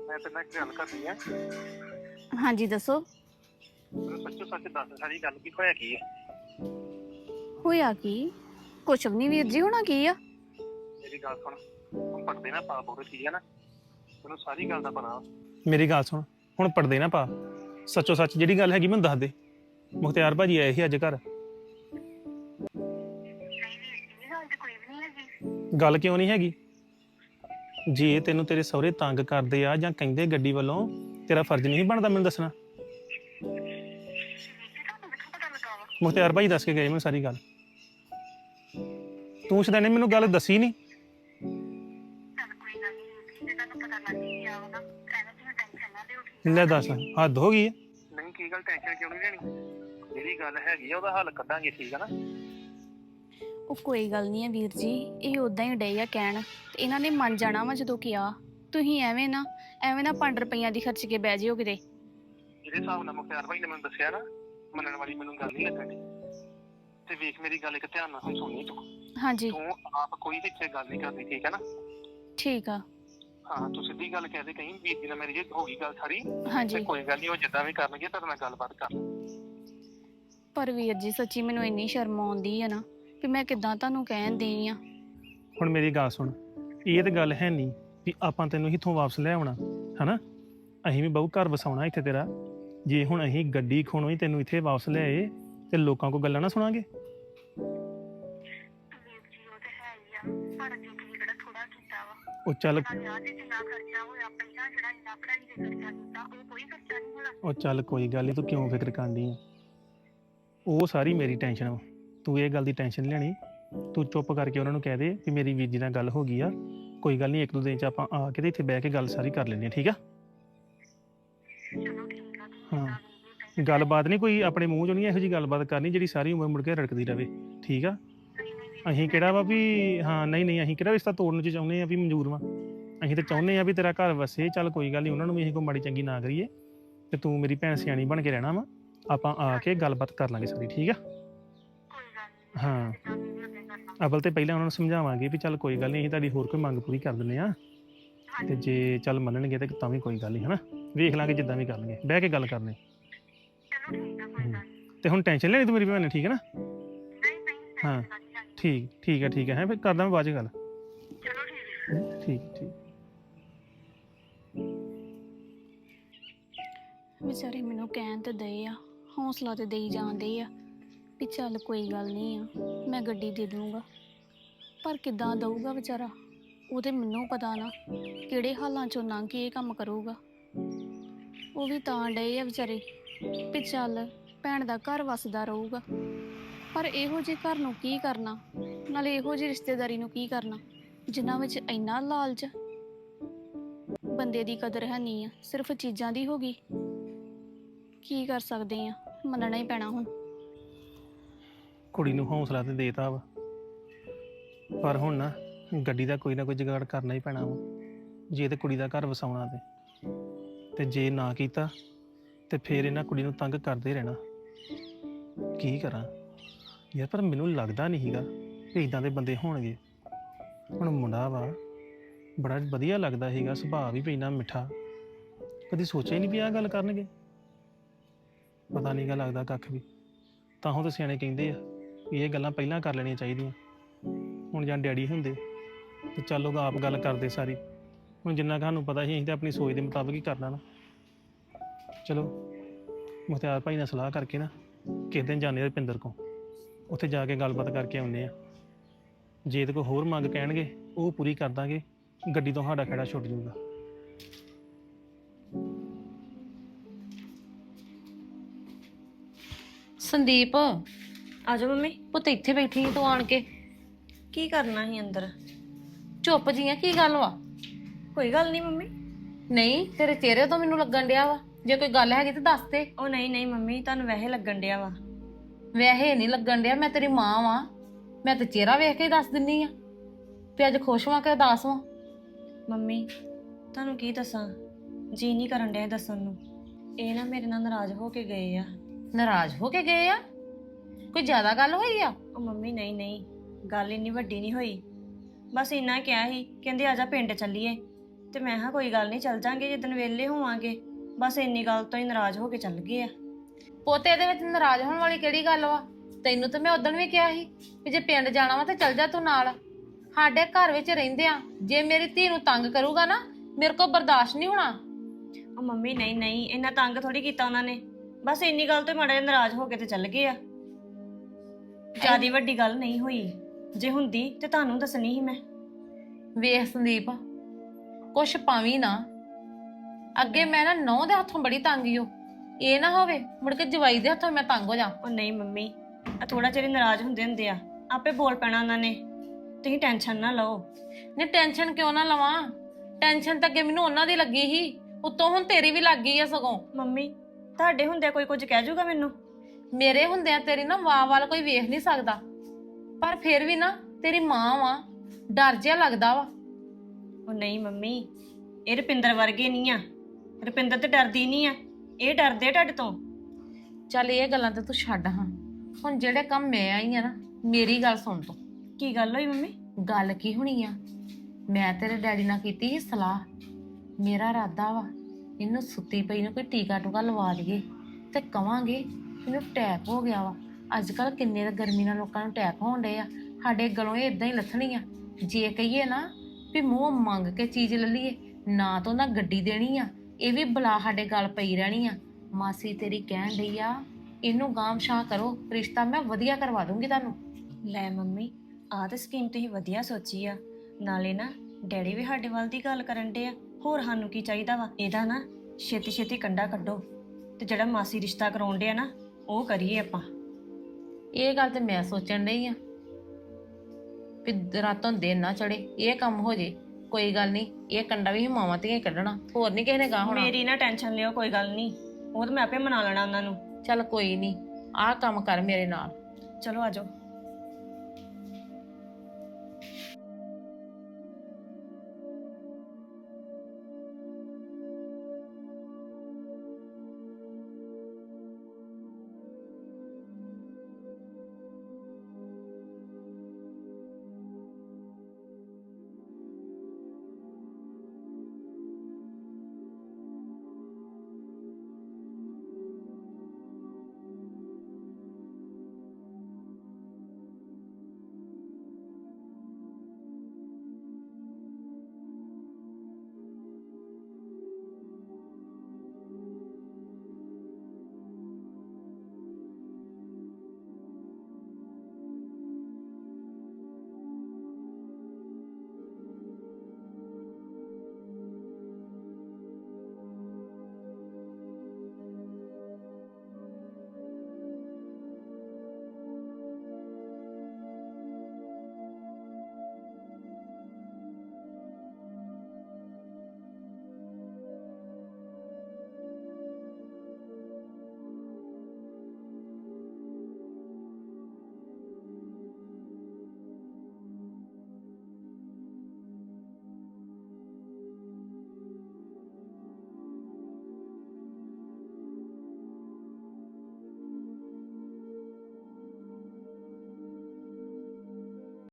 ਮੈਂ ਤੇ ਨਾਲ ਇੱਕ ਗੱਲ ਕਰਨੀ ਆ। ਹਾਂਜੀ ਦੱਸੋ। ਮੈਨੂੰ ਸੱਚੋ ਸੱਚ ਦੱਸ ਸਾਰੀ ਗੱਲ ਕੀ ਹੋਇਆ ਕੀ? ਹੈ ਹੋਇਆ ਕੀ? ਕੁਛ ਵੀ ਨਹੀਂ ਵੀਰ ਜੀ ਹੋਣਾ ਕੀ ਆ? ਮੇਰੀ ਗੱਲ ਸੁਣ ਤੂੰ ਪੜਦੇ ਨਾ ਪਾ ਬੋਲ ਠੀਕ ਹੈ ਨਾ? ਮੈਨੂੰ ਸਾਰੀ ਗੱਲ ਦਾ ਪਤਾ ਮੇਰੀ ਗੱਲ ਸੁਣ ਹੁਣ ਪੜਦੇ ਨਾ ਪਾ। ਸੱਚੋ ਸੱਚ ਜਿਹੜੀ ਗੱਲ ਹੈਗੀ ਮੈਨੂੰ ਦੱਸ ਦੇ। ਮੁਖਤਿਆਰ ਭਾਜੀ ਆਏ ਸੀ ਅੱਜ ਘਰ। ਗੱਲ ਕਿਉਂ ਨਹੀਂ ਹੈਗੀ? ਜੇ ਤੈਨੂੰ ਤੇਰੇ ਸਹੁਰੇ ਤੰਗ ਕਰਦੇ ਆ ਜਾਂ ਕਹਿੰਦੇ ਗੱਡੀ ਵੱਲੋਂ ਤੇਰਾ ਫਰਜ਼ ਨਹੀਂ ਬਣਦਾ ਮੈਨੂੰ ਦੱਸਣਾ। ਮੁਖਤਿਆਰ ਭਾਈ ਦੱਸ ਕੇ ਗਏ ਮੈਨੂੰ ਸਾਰੀ ਗੱਲ। ਤੂੰ ਸ਼ਦਾਨੇ ਮੈਨੂੰ ਗੱਲ ਦੱਸੀ ਨਹੀਂ ਲੈ ਦੱਸ ਹੱਦ ਹੋ ਗਈ ਹੈ। ਨਹੀਂ ਕੀ ਗੱਲ ਟੈਨਸ਼ਨ ਕਿਉਂ ਨਹੀਂ ਲੈਣੀ? ਜਿਹੜੀ ਗੱਲ ਹੈਗੀ ਆ ਉਹਦਾ ਹੱਲ ਕੱਢਾਂਗੇ ਠੀਕ ਹੈ ਨਾ? ਉਹ ਕੋਈ ਗੱਲ ਨਹੀਂ ਆ ਵੀਰ ਜੀ ਇਹ ਉਦਾਂ ਹੀ ਡੇ ਆ ਕਹਿਣ। ਤੇ ਇਹਨਾਂ ਨੇ ਮੰਨ ਜਾਣਾ ਵਾ ਜਦੋਂ ਕਿਹਾ। ਤੁਸੀਂ ਐਵੇਂ ਨਾ ਐਵੇਂ ਨਾ 5 ਰੁਪਈਆਂ ਦੀ ਖਰਚ ਕੇ ਬਹਿ ਜਿਓ ਕਿਤੇ। ਜਿਹੜੇ ਹਿਸਾਬ ਨਾਲ ਮੁਖਤਿਆਰ ਭਾਈ ਨੇ ਮੈਨੂੰ ਦੱਸਿਆ ਨਾ ਮੰਨਣ ਵਾਲੀ ਮੈਨੂੰ ਗੱਲ ਨਹੀਂ ਲੱਗਣੀ। ਤੇ ਵੇਖ ਮੇਰੀ ਗੱਲ ਇੱਕ ਧਿਆਨ ਨਾਲ ਸੁਣਨੀ ਤੂੰ। ਹਾਂਜੀ। ਤੂੰ ਆਪ ਕੋਈ ਇੱਥੇ ਗੱਲ ਨਹੀਂ ਕਰਨੀ ਠੀਕ ਹੈ ਨਾ? ਠੀਕ ਆ। ਹਾਂ ਤੂੰ ਸਿੱਧੀ ਗੱਲ ਕਹਿ ਦੇ ਕਹੀਂ ਵੀਰ ਜੀ ਨਾਲ ਮੇਰੀ ਜੇ ਹੋ ਗਈ ਗੱਲ ਸਾਰੀ ਤੇ ਹਾਂਜੀ ਕੋਈ ਗੱਲ ਨਹੀਂ ਉਹ ਜਿੱਦਾਂ ਵੀ ਕਰਨਗੇ ਤੁਹਾਡੇ ਨਾਲ ਗੱਲਬਾਤ ਕਰ। ਪਰ ਵੀਰ ਜੀ ਸੱਚੀ ਮੈਨੂੰ ਇੰਨੀ ਸ਼ਰਮ ਆਉਂਦੀ ਆ ਨਾ ਕਿ ਮੈਂ ਕਿੱਦਾਂ ਤੁਹਾਨੂੰ ਕਹਿਣ ਦੇਈ ਆ। ਹੁਣ ਮੇਰੀ ਗੱਲ ਸੁਣ ਇਹ ਤੇ ਗੱਲ ਹੈ ਨਹੀਂ। ਵੀ ਆਪਾਂ ਤੈਨੂੰ ਇੱਥੋਂ ਵਾਪਸ ਲੈ ਆਉਣਾ, ਹਨਾ? ਅਸੀਂ ਵੀ ਬਹੁ ਘਰ ਵਸਾਉਣਾ ਇੱਥੇ ਤੇਰਾ। ਜੇ ਹੁਣ ਅਸੀਂ ਗੱਡੀ ਖੋਣੋਂ ਹੀ ਤੈਨੂੰ ਇੱਥੇ ਵਾਪਸ ਲੈ ਆਏ, ਤੇ ਲੋਕਾਂ ਕੋ ਗੱਲਾਂ ਨਾ ਸੁਣਾਂਗੇ। ਉਹ ਚੱਲ ਉਹ ਚੱਲ ਕੋਈ ਗੱਲ ਨਹੀਂ ਤੂੰ ਕਿਉਂ ਫਿਕਰ ਕਰਦੀ ਆ? ਉਹ ਸਾਰੀ ਮੇਰੀ ਟੈਨਸ਼ਨ ਵਾ ਤੂੰ ਇਹ ਗੱਲ ਦੀ ਟੈਨਸ਼ਨ ਨੀ ਲੈਣੀ। ਤੂੰ ਚੁੱਪ ਕਰਕੇ ਉਹਨਾਂ ਨੂੰ ਕਹਿ ਦੇ ਕਿ ਮੇਰੀ ਵੀਰ ਜੀ ਨਾਲ ਗੱਲ ਹੋ ਗਈ ਆ। ਕੋਈ ਗੱਲ ਨਹੀਂ ਇੱਕ ਦੋ ਦਿਨ ਚ ਆਪਾਂ ਆ ਕੇ ਤੇ ਇੱਥੇ ਬਹਿ ਕੇ ਗੱਲ ਸਾਰੀ ਕਰ ਲੈਂਦੇ ਆ ਠੀਕ ਆ? ਹਾਂ। ਗੱਲਬਾਤ ਨਹੀਂ ਕੋਈ ਆਪਣੇ ਮੂੰਹ ਚੋਂ ਨਹੀਂ ਇਹੋ ਜੀ ਗੱਲਬਾਤ ਕਰਨੀ ਜਿਹੜੀ ਸਾਰੀ ਉਮਰ ਮੁੜ ਕੇ ਰੜਕਦੀ ਰਵੇ ਠੀਕ ਆ? ਅਸੀਂ ਕਿਹੜਾ ਵਾ ਵੀ ਹਾਂ ਨਹੀਂ ਨਹੀਂ ਅਸੀਂ ਕਿਹੜਾ ਰਿਸ਼ਤਾ ਤੋੜਨ ਚ ਚਾਹੁੰਦੇ ਆ ਵੀ ਮਨਜ਼ੂਰ ਵਾ? ਅਸੀਂ ਤਾਂ ਚਾਹੁੰਦੇ ਆ ਵੀ ਤੇਰਾ ਘਰ ਵਸੇ ਚੱਲ ਕੋਈ ਗੱਲ ਨਹੀਂ ਉਹਨਾਂ ਨੂੰ ਵੀ ਅਸੀਂ ਕੋਈ ਮਾੜੀ ਚੰਗੀ ਨਾ ਕਰੀਏ ਤੇ ਤੂੰ ਮੇਰੀ ਭੈਣ ਸਿਆਣੀ ਬਣ ਕੇ ਰਹਿਣਾ ਵਾ ਆਪਾਂ ਆ ਕੇ ਗੱਲਬਾਤ ਕਰ ਲਾਂਗੇ ਸਾਰੀ ਠੀਕ ਆ? ਹਾਂ। ਅਵਲ ਤੇ ਪਹਿਲਾਂ ਉਹਨਾਂ ਨੂੰ ਸਮਝਾਵਾਂਗੇ ਵੀ ਚੱਲ ਕੋਈ ਗੱਲ ਨਹੀਂ ਅਸੀਂ ਤੁਹਾਡੀ ਹੋਰ ਕੋਈ ਮੰਗ ਪੂਰੀ ਕਰ ਦਿੰਦੇ ਆ ਤੇ ਜੇ ਚੱਲ ਮੰਨਣਗੇ ਤੇ ਤਾਂ ਵੀ ਕੋਈ ਗੱਲ ਨਹੀਂ ਹਨਾ? ਵੇਖ ਲਾਂਗੇ ਜਿੱਦਾਂ ਵੀ ਕਰਨਗੇ। ਬਹਿ ਕੇ ਗੱਲ ਕਰਨੀ। ਤੇ ਹੁਣ ਟੈਨਸ਼ਨ ਲੈਣੀ ਤੂੰ ਮੇਰੀ ਭੈਣ ਨੇ ਠੀਕ ਹੈ ਨਾ? ਹਾਂ। ਠੀਕ ਠੀਕ ਹੈ ਠੀਕ ਹੈ ਹੈਂ, ਫਿਰ ਕਰਦਾ ਮੈਂ ਬਾਅਦ ਚ ਗੱਲ। ਠੀਕ ਠੀਕ। ਵਿਚਾਰੇ ਮੈਨੂੰ ਕਹਿਣ ਤੇ ਦਏ ਆ ਹੌਸਲਾ ਤੇ ਦੇਈ ਜਾਂਦੇ ਆ। ਵੀ ਚੱਲ ਕੋਈ ਗੱਲ ਨਹੀਂ ਆ, ਮੈਂ ਗੱਡੀ ਦੇ ਦੂੰਗਾ ਪਰ ਕਿੱਦਾਂ ਦਊਗਾ ਵਿਚਾਰਾ? ਉਹ ਤੇ ਮੈਨੂੰ ਪਤਾ ਨਾ, ਕਿਹੜੇ ਹਾਲਾਂ ਚੋਂ ਲੰਘ ਕੇ ਇਹ ਕੰਮ ਕਰੂਗਾ। ਉਹ ਵੀ ਤਾਂ ਡਏ ਆ ਵਿਚਾਰੇ ਵੀ ਚੱਲ ਭੈਣ ਦਾ ਘਰ ਵਸਦਾ ਰਹੂਗਾ। ਪਰ ਇਹੋ ਜਿਹੇ ਘਰ ਨੂੰ ਕੀ ਕਰਨਾ? ਨਾਲੇ ਇਹੋ ਜਿਹੀ ਰਿਸ਼ਤੇਦਾਰੀ ਨੂੰ ਕੀ ਕਰਨਾ? ਜਿਨ੍ਹਾਂ ਵਿੱਚ ਇੰਨਾ ਲਾਲਚ ਬੰਦੇ ਦੀ ਕਦਰ ਹੈ ਨਹੀਂ ਆ, ਸਿਰਫ ਚੀਜ਼ਾਂ ਦੀ ਹੋ ਗਈ। ਕੀ ਕਰ ਸਕਦੇ ਆ? ਮੰਨਣਾ ਹੀ ਪੈਣਾ ਹੁਣ। ਕੁੜੀ ਨੂੰ ਹੌਸਲਾ ਤੇ ਦੇਤਾ ਵਾ। ਪਰ ਹੁਣ ਨਾ ਗੱਡੀ ਦਾ ਕੋਈ ਨਾ ਕੋਈ ਜੁਗਾੜ ਕਰਨਾ ਹੀ ਪੈਣਾ ਵਾ, ਜੇ ਤੇ ਕੁੜੀ ਦਾ ਘਰ ਵਸਾਉਣਾ ਤੇ। ਤੇ ਜੇ ਨਾ ਕੀਤਾ, ਤੇ ਫੇਰ ਇਹਨਾਂ ਕੁੜੀ ਨੂੰ ਤੰਗ ਕਰਦੇ ਰਹਿਣਾ। ਕੀ ਕਰਾਂ? ਯਾਰ ਪਰ ਮੈਨੂੰ ਲੱਗਦਾ ਨਹੀਂ ਹੈਗਾ ਕਿ ਇਦਾਂ ਦੇ ਬੰਦੇ ਹੋਣਗੇ। ਹੁਣ ਮੁੰਡਾ ਵਾ, ਬੜਾ ਵਧੀਆ ਲੱਗਦਾ ਸੀਗਾ, ਸੁਭਾਅ ਵੀ ਪੈਣਾ ਮਿੱਠਾ। ਕਦੀ ਸੋਚਿਆ ਹੀ ਨਹੀਂ ਵੀ ਆਹ ਗੱਲ ਕਰਨਗੇ? ਪਤਾ ਨਹੀਂ ਗਾ ਲੱਗਦਾ ਕੱਖ ਵੀ। ਤਾਂ ਹੁਣ ਤਾਂ ਸਿਆਣੇ ਕਹਿੰਦੇ ਆ ਵੀ ਇਹ ਗੱਲਾਂ ਪਹਿਲਾਂ ਕਰ ਲੈਣੀਆਂ ਚਾਹੀਦੀਆਂ। ਹੁਣ ਜਾਂ ਡੈਡੀ ਹੁੰਦੇ, ਤੇ ਚੱਲੋਗ ਆਪ ਗੱਲ ਕਰਦੇ ਸਾਰੀ। ਹੁਣ ਜਿੰਨਾ ਕੁ ਸਾਨੂੰ ਪਤਾ ਸੀ, ਅਸੀਂ ਤਾਂ ਆਪਣੀ ਸੋਚ ਦੇ ਮੁਤਾਬਕ ਹੀ ਕਰਨਾ ਨਾ। ਚਲੋ, ਮੁਖਤਿਆਰ ਭਾਈ ਨਾਲ ਸਲਾਹ ਕਰਕੇ ਨਾ, ਕਿਸੇ ਦਿਨ ਜਾਂਦੇ ਆ ਰੁਪਿੰਦਰ ਕੋ ਉੱਥੇ ਜਾ ਕੇ ਗੱਲਬਾਤ ਕਰਕੇ ਆਉਂਦੇ ਆ ਜੇ ਤੇ ਕੋਈ ਹੋਰ ਮੰਗ ਕਹਿਣਗੇ, ਉਹ ਪੂਰੀ ਕਰ ਦਾਂਗੇ। ਗੱਡੀ ਤੋਂ ਸਾਡਾ ਖੜਾ ਛੁੱਟ ਜਾਊਗਾ। ਸੰਦੀਪ। ਆਜੋ ਮੰਮੀ ਪੁੱਤ ਇੱਥੇ ਬੈਠੀ ਸੀ ਤੂੰ ਆਣ ਕੇ। ਕੀ ਕਰਨਾ ਸੀ ਅੰਦਰ? ਚੁੱਪ ਜੀਆਂ ਕੀ ਗੱਲ ਵਾ? ਕੋਈ ਗੱਲ ਨਹੀਂ ਮੰਮੀ। ਨਹੀਂ ਤੇਰੇ ਚਿਹਰੇ ਤੋਂ ਮੈਨੂੰ ਲੱਗਣ ਡਿਆ ਵਾ। ਜੇ ਕੋਈ ਗੱਲ ਹੈਗੀ ਤਾਂ ਦੱਸ ਦੇ। ਉਹ ਨਹੀਂ ਨਹੀਂ ਮੰਮੀ ਤੁਹਾਨੂੰ ਵੈਸੇ ਲੱਗਣ ਡਿਆ ਵਾ। ਵੈਸੇ ਨਹੀਂ ਲੱਗਣ ਡਿਆ ਮੈਂ ਤੇਰੀ ਮਾਂ ਵਾਂ। ਮੈਂ ਤੇ ਚਿਹਰਾ ਵੇਖ ਕੇ ਹੀ ਦੱਸ ਦਿੰਨੀ ਆ ਤੇ ਅੱਜ ਖੁਸ਼ ਵਾਂ ਕਿ ਉਦਾਸ ਵਾਂ। ਮੰਮੀ ਤੁਹਾਨੂੰ ਕੀ ਦੱਸਾਂ? ਜੀ ਨਹੀਂ ਕਰਨ ਡਿਆ ਦੱਸਣ ਨੂੰ। ਇਹ ਨਾ ਮੇਰੇ ਨਾਲ ਨਾਰਾਜ਼ ਹੋ ਕੇ ਗਏ ਆ। ਨਾਰਾਜ਼ ਹੋ ਕੇ ਗਏ ਆ? ਕੋਈ ਜ਼ਿਆਦਾ ਗੱਲ ਹੋਈ ਆ? ਉਹ ਮੰਮੀ ਨਹੀਂ ਨਹੀਂ। ਗੱਲ ਇੰਨੀ ਵੱਡੀ ਨਹੀਂ ਹੋਈ। ਬਸ ਇੰਨਾ ਕਿਹਾ ਸੀ ਕਹਿੰਦੇ ਆਜਾ ਪਿੰਡ ਚੱਲੀਏ। ਤੇ ਮੈਂ ਕਿਹਾ ਕੋਈ ਗੱਲ ਨਹੀਂ ਚੱਲ ਜਾਾਂਗੇ ਜਦੋਂ ਵਿਹਲੇ ਹੋਵਾਂਗੇ। ਬਸ ਇੰਨੀ ਗੱਲ ਤੋਂ ਹੀ ਨਾਰਾਜ਼ ਹੋ ਕੇ ਚੱਲ ਗਏ ਆ। ਪੋਤੇ ਇਹਦੇ ਵਿੱਚ ਨਾਰਾਜ਼ ਹੋਣ ਵਾਲੀ ਕਿਹੜੀ ਗੱਲ ਵਾ? ਤੈਨੂੰ ਤਾਂ ਮੈਂ ਉਦੋਂ ਵੀ ਕਿਹਾ ਸੀ ਵੀ ਜੇ ਪਿੰਡ ਜਾਣਾ ਵਾ ਤਾਂ ਚੱਲ ਜਾ ਤੂੰ ਨਾਲ। ਸਾਡੇ ਘਰ ਵਿੱਚ ਰਹਿੰਦੇ ਆ। ਜੇ ਮੇਰੀ ਧੀ ਨੂੰ ਤੰਗ ਕਰੂਗਾ ਨਾ ਮੇਰੇ ਕੋਲ ਬਰਦਾਸ਼ਤ ਨਹੀਂ ਹੋਣਾ। ਉਹ ਮੰਮੀ ਨਹੀਂ ਨਹੀਂ। ਇੰਨਾ ਤੰਗ ਥੋੜੀ ਕੀਤਾ ਉਹਨਾਂ ਨੇ। ਬਸ ਇੰਨੀ ਗੱਲ ਤੋਂ ਮਾੜਾ ਜਿਹਾ ਨਾਰਾਜ਼ ਹੋ ਕੇ ਤੇ ਚੱਲ ਗਏ ਆ। ਜਿਆਦੀ ਵੱਡੀ ਗੱਲ ਨਹੀਂ ਹੋਈ। ਜੇ ਹੁੰਦੀ ਤੇ ਤੁਹਾਨੂੰ ਦੱਸਣੀ ਸੀ ਮੈਂ। ਵੇਖ ਸੰਦੀਪ ਕੁਛ ਪਾਵੀ ਨਾ। ਅੱਗੇ ਮੈਂ ਨਾ ਨੌ ਦੇ ਹੱਥੋਂ ਬੜੀ ਤੰਗ ਈਓ ਇਹ ਨਾ ਹੋਵੇ ਮੁੜ ਕੇ ਜਵਾਈ ਦੇ ਹੱਥੋਂ ਮੈਂ ਤੰਗ ਹੋ ਜਾ। ਉਹ ਨਹੀਂ ਮੰਮੀ ਆ ਥੋੜਾ ਚਿਰ ਹੀ ਨਾਰਾਜ਼ ਹੁੰਦੇ ਹੁੰਦੇ ਆ। ਆਪੇ ਬੋਲ ਪੈਣਾ ਉਹਨਾਂ ਨੇ। ਤੁਸੀਂ ਟੈਨਸ਼ਨ ਨਾ ਲਓ। ਨੇ ਟੈਨਸ਼ਨ ਕਿਉਂ ਨਾ ਲਵਾਂ? ਟੈਨਸ਼ਨ ਤਾਂ ਅੱਗੇ ਮੈਨੂੰ ਉਹਨਾਂ ਦੀ ਲੱਗੀ ਸੀ। ਉੱਤੋਂ ਹੁਣ ਤੇਰੀ ਵੀ ਲੱਗ ਗਈ ਆ ਸਗੋਂ। ਮੰਮੀ ਤੁਹਾਡੇ ਹੁੰਦੇ ਕੋਈ ਕੁਝ ਕਹਿ ਜੂਗਾ ਮੈਨੂੰ? ਮੇਰੇ ਹੁੰਦਿਆਂ ਤੇਰੀ ਨਾ ਵਾਹ ਵਾਲ ਕੋਈ ਵੇਖ ਨਹੀਂ ਸਕਦਾ। ਪਰ ਫਿਰ ਵੀ ਨਾ ਤੇਰੀ ਮਾਂ ਵਾ ਡਰ ਜਿਹਾ ਲੱਗਦਾ ਵਾ। ਉਹ ਨਹੀਂ ਮੰਮੀ ਇਹ ਰੁਪਿੰਦਰ ਵਰਗੇ ਨਹੀਂ ਆ। ਰੁਪਿੰਦਰ ਤੇ ਡਰਦੀ ਨਹੀਂ ਆ। ਇਹ ਡਰਦੇ ਆ ਤੁਹਾਡੇ ਤੋਂ। ਚੱਲ ਇਹ ਗੱਲਾਂ ਤੇ ਤੂੰ ਛੱਡ ਹਾਂ। ਹੁਣ ਜਿਹੜੇ ਕੰਮ ਮੈਂ ਆਈ ਆ ਨਾ ਮੇਰੀ ਗੱਲ ਸੁਣ ਤੂੰ। ਕੀ ਗੱਲ ਹੋਈ ਮੰਮੀ? ਗੱਲ ਕੀ ਹੋਣੀ ਆ? ਮੈਂ ਤੇਰੇ ਡੈਡੀ ਨਾਲ ਕੀਤੀ ਸੀ ਸਲਾਹ। ਮੇਰਾ ਇਰਾਦਾ ਵਾ ਇਹਨੂੰ ਸੁੱਤੀ ਪਈ ਨੂੰ ਕੋਈ ਟੀਕਾ ਟੂਕਾ ਲਵਾ ਲਈਏ ਤੇ ਕਵਾਂਗੇ ਮੈਨੂੰ ਟੈਪ ਹੋ ਗਿਆ ਵਾ। ਅੱਜ ਕੱਲ ਕਿੰਨੇ ਦਾ ਗਰਮੀ ਨਾਲ ਲੋਕਾਂ ਨੂੰ ਟੈਪ ਹੋਣ ਡਏ ਆ। ਸਾਡੇ ਗਲੋਂ ਇਹ ਇਦਾਂ ਹੀ ਲੱਥਣੀ ਆ ਜੇ ਕਹੀਏ ਨਾ ਵੀ ਮੂੰਹ ਮੰਗ ਕੇ ਚੀਜ਼ ਲੈ ਲਈਏ, ਨਾ ਤਾਂ ਉਹਨਾਂ ਗੱਡੀ ਦੇਣੀ ਆ। ਇਹ ਵੀ ਬਲਾ ਸਾਡੇ ਗਲ ਪਈ ਰਹਿਣੀ ਆ। ਮਾਸੀ ਤੇਰੀ ਕਹਿਣ ਡਈ ਆ, ਇਹਨੂੰ ਗਾਮਸ਼ਾ ਕਰੋ, ਰਿਸ਼ਤਾ ਮੈਂ ਵਧੀਆ ਕਰਵਾ ਦੂੰਗੀ ਤੁਹਾਨੂੰ। ਲੈ ਮੰਮੀ, ਆਹ ਤੇ ਸਕੀਮ ਤੁਸੀਂ ਵਧੀਆ ਸੋਚੀ ਆ। ਨਾਲੇ ਨਾ, ਡੈਡੀ ਵੀ ਸਾਡੇ ਵੱਲ ਦੀ ਗੱਲ ਕਰਨ ਡੇ ਆ। ਹੋਰ ਸਾਨੂੰ ਕੀ ਚਾਹੀਦਾ ਵਾ? ਇਹਦਾ ਨਾ ਛੇਤੀ ਛੇਤੀ ਕੰਡਾ ਕੱਢੋ। ਤੇ ਜਿਹੜਾ ਮਾਸੀ ਰਿਸ਼ਤਾ ਕਰਾਉਣ ਆ ਨਾ ਉਹ ਕਰੀਏ ਆਪਾਂ। ਇਹ ਗੱਲ ਤੇ ਮੈਂ ਸੋਚਣ ਡਈ ਆ ਵੀ ਰਾਤੋਂ ਦਿਨ ਨਾ ਚੜੇ ਇਹ ਕੰਮ ਹੋ ਜੇ ਕੋਈ ਗੱਲ ਨਹੀਂ ਇਹ ਕੰਡਾ ਵੀ ਮਾਵਾਂ ਤੇ ਹੀ ਕੱਢਣਾ ਹੋਰ ਨਹੀਂ ਕਿਸੇ ਨੇ ਗਾ ਹੋਣਾ। ਮੇਰੀ ਨਾ ਟੈਨਸ਼ਨ ਲਿਓ ਕੋਈ ਗੱਲ ਨਹੀਂ ਉਹ ਤਾਂ ਮੈਂ ਆਪੇ ਮਨਾ ਲੈਣਾ ਉਹਨਾਂ ਨੂੰ। ਚੱਲ ਕੋਈ ਨਹੀਂ ਆਹ ਕੰਮ ਕਰ ਮੇਰੇ ਨਾਲ। ਚਲੋ ਆਜੋ